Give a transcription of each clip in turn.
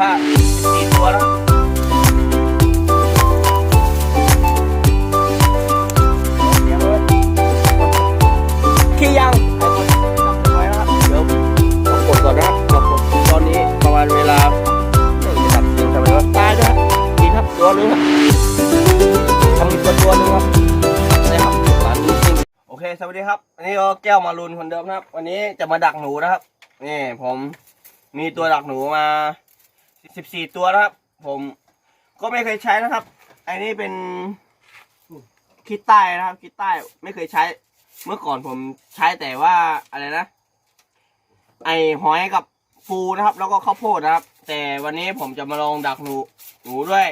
ห้าสี่ตัวนะครับเดี๋ยวเลยขี้ยังไอ้ตัวนี้ทำไว้นะครับเดี๋ยวต้องกดก่อนนะครับต้องกดตอนนี้ประมาณเวลาเฮ้ยจะดับเสียงทำไมวะตายด้วยครับกินครับตัวหนึงครับทำอีกตัวตัวหนึงครับนะครับร้านนี้จริงโอเคสวัสดีครับอันนี้ก็แก้วมารุนคนเดิมนะครับ วันนี้จะมาดักหนูนะครับนี่ผมมีตัวดักหนูมา สิบสี่ตัวนะครับ ผมก็ไม่เคยใช้นะครับไอ้นี่เป็นคิดใต้นะครับคิดใต้ไม่เคยใช้ เมื่อก่อนผมใช้แต่ว่าอะไรนะ ไอหอยกับฟูนะครับ แล้วก็ข้าวโพดนะครับ แต่วันนี้ผมจะมาลองดักหนูหนูด้วย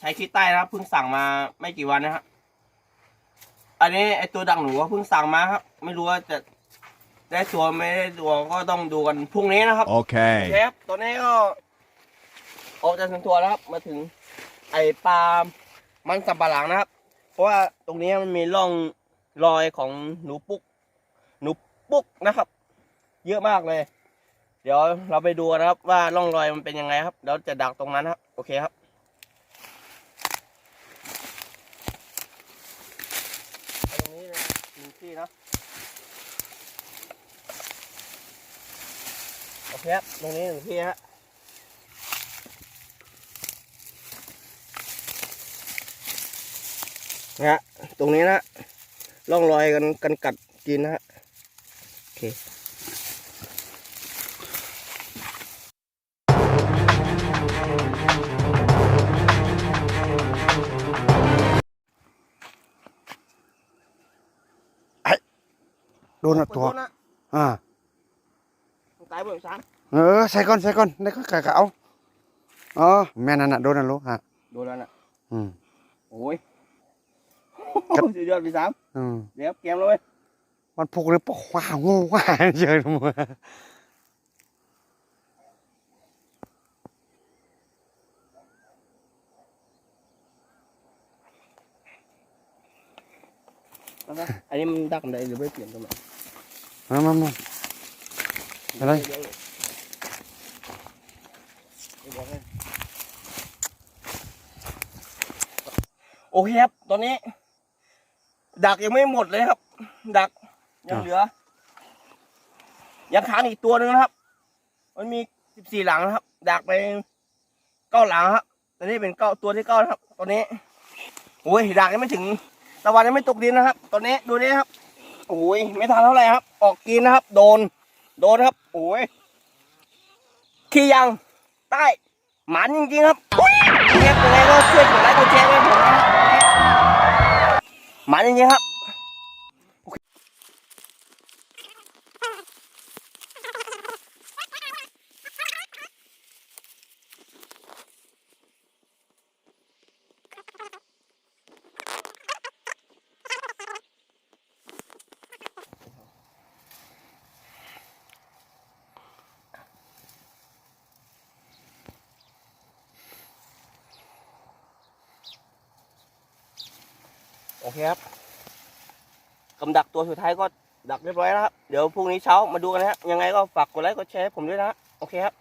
ใช้คิดใต้นะครับเพิ่งสั่งมาไม่กี่วันนะครับอันนี้ไอตัวดักหนูก็เพิ่งสั่งมาครับ ไม่รู้ว่าจะได้ตัวไม่ได้ตัวก็ต้องดูกันพรุ่งนี้นะครับ Okay. เชฟตัวนี้ก็ ออกจากสันทัวแล้วครับ มาถึงไอปลามันสับปะหลังนะครับ เพราะว่าตรงนี้มันมีร่องรอยของหนูปุ๊กหนูปุ๊กนะครับ เยอะมากเลย เดี๋ยวเราไปดูนะครับว่าร่องรอยมันเป็นยังไงครับเดี๋ยวจะดักตรงนั้นครับ โอเคครับตรงนี้หนึ่งที่นะโอเคครับตรงนี้หนึ่งที่ฮะ นะฮะตรงนี้นะร่องรอยกันกันกัดกินนะฮะโอเคโดนอะตัวนะอ่า ตายเบอร์สามเออ ใส่ก่อน ใส่ก่อนแล้วก็กะกะเอาอ๋อ แม่นั่นน่ะ โดนน่ะลูกฮะ โดนแล้วน่ะ อืม โอ้ย สุดยอดพี่สามอืมเดี๋ยวเกมเลยเว้ยมันพุกเลยปะว้าวงูว่าเยอะมัวเอาซะอันนี้มันดักกันได้หรือไม่เปลี่ยนตัวใหม่มามามา อะไร เดี๋ยวเลยเดี๋ยวเลยโอเคครับ ตอนนี้ ดักยังไม่หมดเลยครับ ดักยังเหลือยังค้างอีกตัวหนึ่งนะครับ มันมีสิบสี่หลังนะครับ ดักไปเก้าหลังครับตอนนี้เป็นเก้าตัวที่เก้านะครับตอนนี้โอ้ยดักยังไม่ถึงตะวันยังไม่ตกดินนะครับ ตอนนี้ดูนี่ครับโอ้ยไม่ทันเท่าไหร่ครับ ออกกินนะครับ โดน โดนครับ โอ้ยขี้ยังใต้หมันจริงๆครับเงียบยังไงก็ช่วยกดไลค์กดแชร์ให้ผมนะครับ หมันจ อเคครับกำดักตัวสุดท้ายก็ดักเรียบร้อยแล้วครับ เดี๋ยวพรุ่งนี้เช้ามาดูกันนะฮะ ยังไงก็ฝากกดไลค์กดแชร์ให้ผมด้วยนะโอเคครับ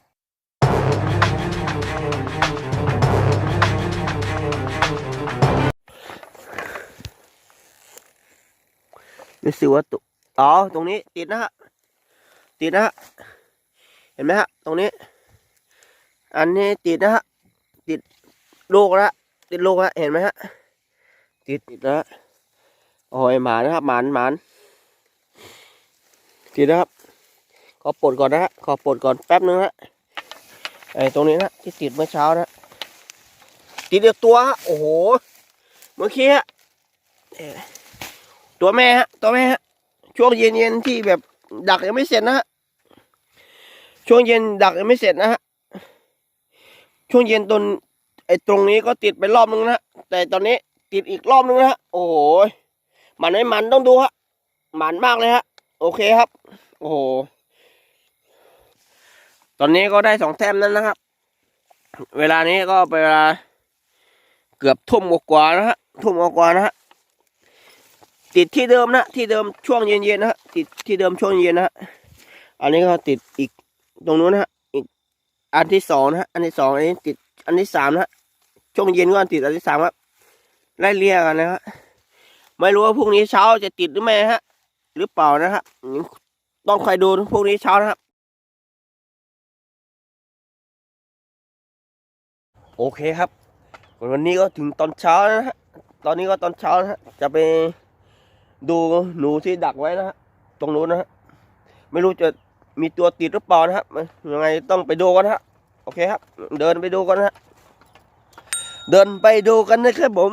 รู้สึกว่าตุอ๋อ ตรงนี้ติดนะฮะ ติดนะฮะ เห็นไหมฮะ ตรงนี้ อันนี้ติดนะฮะ ติดโลกล้วติดโลกล้วเห็นไหมฮะ ติดติดแล้วโอ้ยหมานะครับหมานหมานติดนะครับขอปลดก่อนนะฮะขอปลดก่อนแป๊บนึงฮะไอ้ตรงนี้นะที่ติดเมื่อเช้านะติดเดียวตัวฮะโอ้โหเมื่อกี้ฮะตัวแม่ฮะตัวแม่ฮะช่วงเย็นเย็นที่แบบดักยังไม่เสร็จนะฮะช่วงเย็นดักยังไม่เสร็จนะฮะช่วงเย็นตนไอ้ตรงนี้ก็ติดไปรอบนึงนะแต่ตอนนี้ ติดอีกรอบนึงนะฮะโอ้โหมันไม่มันต้องดูฮะมันมากเลยฮะ โอเคครับ โอ้โหตอนนี้ก็ได้สองแต้มนั้นนะครับ เวลานี้ก็เป็นเวลา เกือบทุ่มกว่านะฮะทุ่มกว่านะฮะติดที่เดิมนะที่เดิมช่วงเย็นๆนะฮะติดที่เดิมช่วงเย็นนะฮะอันนี้ก็ติดอีกตรงนู้นนะฮะอีกอันที่สองนะฮะอันที่สองอันนี้ติดอันที่สามนะฮะช่วงเย็นก็ติดอันที่สามครับ ไล่เรียกกันนะฮะไม่รู้ว่าพรุ่งนี้เช้าจะติดหรือไม่ฮะ หรือเปล่านะฮะต้องคอยดูพรุ่งนี้เช้านะครับโอเคครับ วันนี้ก็ถึงตอนเช้านะฮะตอนนี้ก็ตอนเช้านะฮะจะไปดูหนูที่ดักไว้นะฮะตรงนู้นนะฮะไม่รู้จะมีตัวติดหรือเปล่านะฮะยังไงต้องไปดูกันนฮะโอเคครับ เดินไปดูกันนฮะเดินไปดูกันนะครับผม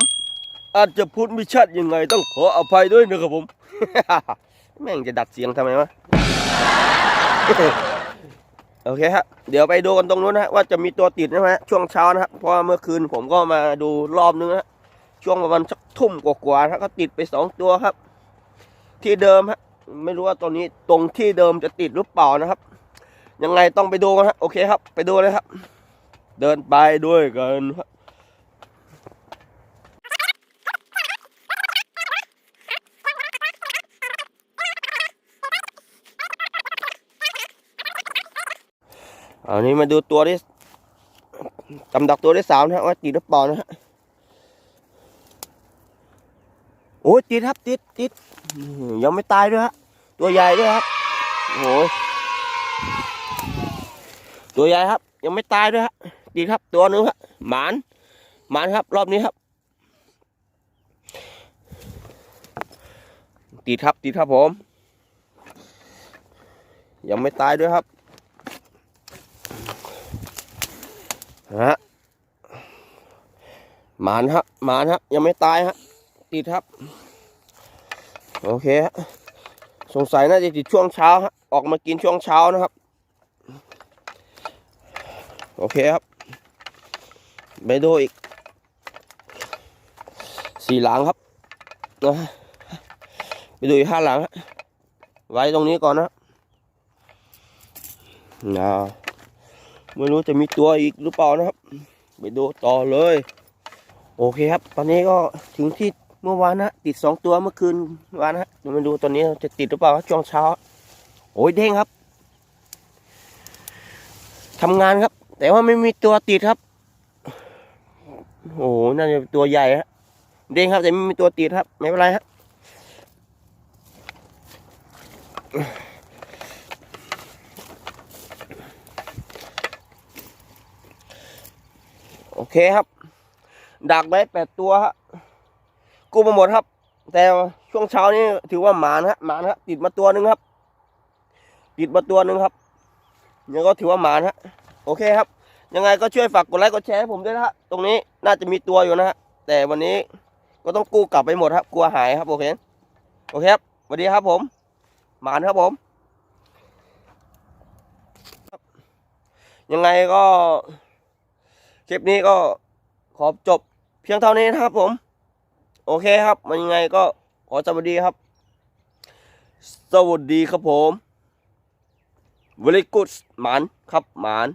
อาจจะพูดไม่ชัดยังไงต้องขออภัยด้วยนะครับผม แม่งจะดัดเสียงทำไมวะ โอเคครับเดี๋ยวไปดูกันตรงนู้นนะฮะว่าจะมีตัวติดนะฮะ ช่วงเช้านะครับ เพราะเมื่อคืนผมก็มาดูรอบนึงนะฮะช่วงประมาณสักทุ่มกว่าๆนะก็ติดไปสองตัวครับ ที่เดิมฮะ ไม่รู้ว่าตัวนี้ตรงที่เดิมจะติดหรือเปล่านะครับ ยังไงต้องไปดูกันฮะ โอเคครับ ไปดูเลยครับ เดินไปด้วยกันครับ อันนี้มาดูตัวที่ตำดักตัวที่สามนะฮะว่าติดหรือเปล่านะฮะโอ้ติดครับติดติดยังไม่ตายด้วยฮะตัวใหญ่ด้วยครับโอ้ยตัวใหญ่ครับ ยังไม่ตายด้วยฮะดีครับตัวหนึงครับหมานหมานครับ รอบนี้ครับ ติดครับติดครับผม ยังไม่ตายด้วยครับ ฮะหมานครับหมานครับยังไม่ตายฮะติดครับ โอเคฮะสงสัยน่าจะติดช่วงเช้าฮะออกมากินช่วงเช้านะครับ โอเคครับไปดูอีกสี่หลังครับนะไปดูอีกห้าหลังฮะไว้ตรงนี้ก่อนนะนะ ไม่รู้จะมีตัวอีกหรือเปล่านะครับ ไปดูต่อเลย โอเคครับ ตอนนี้ก็ถึงที่เมื่อวานนะติดสองตัวเมื่อคืนวานนะเดี๋ยวมาดูตอนนี้จะติดหรือเปล่าช่วงเช้า โอ้ยเด้งครับทำงานครับ แต่ว่าไม่มีตัวติดครับโอ้โหน่าจะตัวใหญ่ฮะเด้งครับแต่ไม่มีตัวติดครับ ไม่เป็นไรฮะ โอ เคครับดักไว้แปดตัวฮะกู้มาหมดครับ แต่ช่วงเช้านี้ถือว่าหมานฮะหมานฮะติดมาตัวหนึ่งครับ ติดมาตัวหนึ่งครับยังก็ถือว่าหมานฮะโอเคครับ ยังไงก็ช่วยฝากกดไลค์กดแชร์ให้ผมด้วยนะฮะตรงนี้น่าจะมีตัวอยู่นะฮะแต่วันนี้ก็ต้องกู้กลับไปหมดครับ กลัวหายครับโอเคโอเคครับสวัสดีครับผม หมานครับผม ยังไงก็ คลิปนี้ก็ขอจบเพียงเท่านี้นะครับผม โอเคครับ มันยังไงก็ขอสวัสดีครับ สวัสดีครับผมวลิกุสหมานครับหมาน